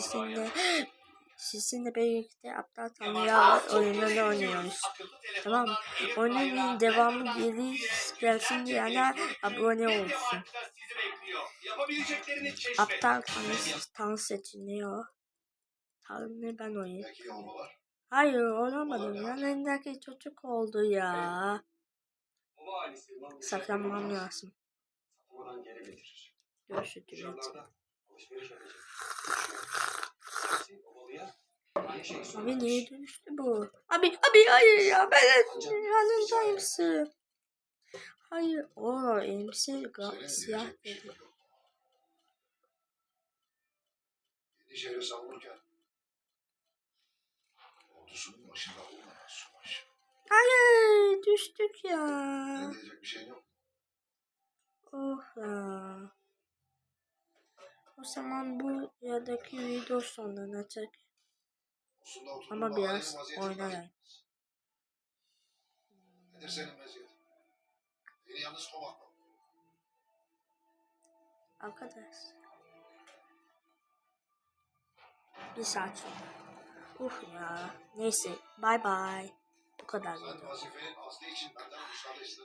sizinle sizinle birlikte aptal tanrılar oyununu oynuyoruz. Tamam mı? Oyunun devamı gelir, gelsin diyenler abone olsun. Aptal tanrı, tanrı seçiliyor. Tanrı ben yoldalar. Hayır olamadım. Yanındaki çocuk oldu ya. Saklanmam lazım. Geri. Görüşürüz. Abi niye dönüştü bu? Abi abi hayır ya ben yanındayım sır. Hayır o elbise siyah dedi. Yeni şehri savunurken ordusunun başında olmayan subaşı. Hayır düştük ya. Ne diyecek bir şey yok. Oh ya. O zaman bu yadaki video sonlanacak. Ama biraz oynayın. kaybetmez. Nedir senin meziyetin? Beni yalnız kovmakla. Arkadaş. Bir saat sonra. Uf ya. Neyse. Bye bye. Bu kadar Sen vazifenin aslı için benden müsaade istedin.